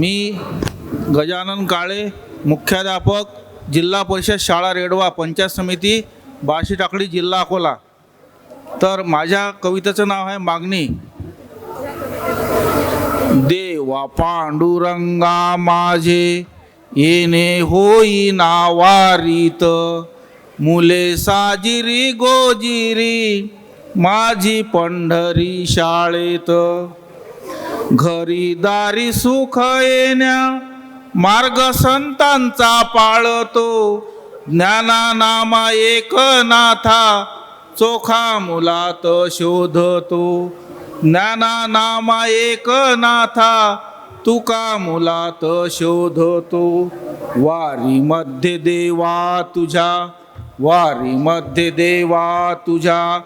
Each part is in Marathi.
मी गजानन काळे मुख्याध्यापक जिल्हा परिषद शाळा रेडवा पंचायत समिती बार्शी टाकडी जिल्हा अकोला. तर माझ्या कवितेचं नाव आहे मागणी. देवा पांडुरंगा माझे येणे होई नावारीत मुले साजिरी गोजिरी माझी पंढरी शाळेत. घरी दारी सुख येण्या मार्ग संतांचा पाळतो. ज्ञाना नामा एक नाथा चोखा मुलात शोधतो. ज्ञाना नामा एक नाथा तुका मुलात शोधतो. वारी मध्ये देवा तुझ्या वारी मध्ये देवा तुझ्या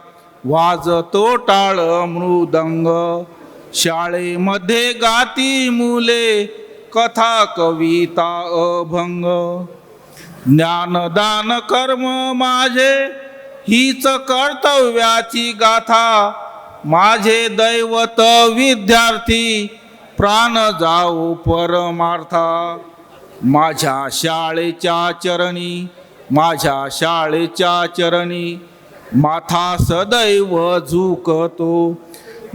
वाजतो टाळ मृदंग. शाळेमध्ये गाती मुले कथा कविता अभंग. ज्ञानदान कर्म माझे हीच कर्तव्याची गाथा. माझे दैवत विद्यार्थी प्राण जाऊ परमार्था. माझ्या शाळेच्या चरणी माझ्या शाळेच्या चरणी माथा सदैव झुकतो.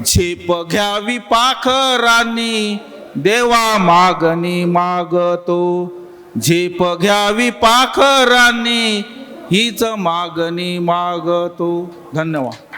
झेप घ्यावी पाखरांनी देवा मागणी मागतो. झेप घ्यावी पाखरांनी हीच मागणी मागतो. धन्यवाद.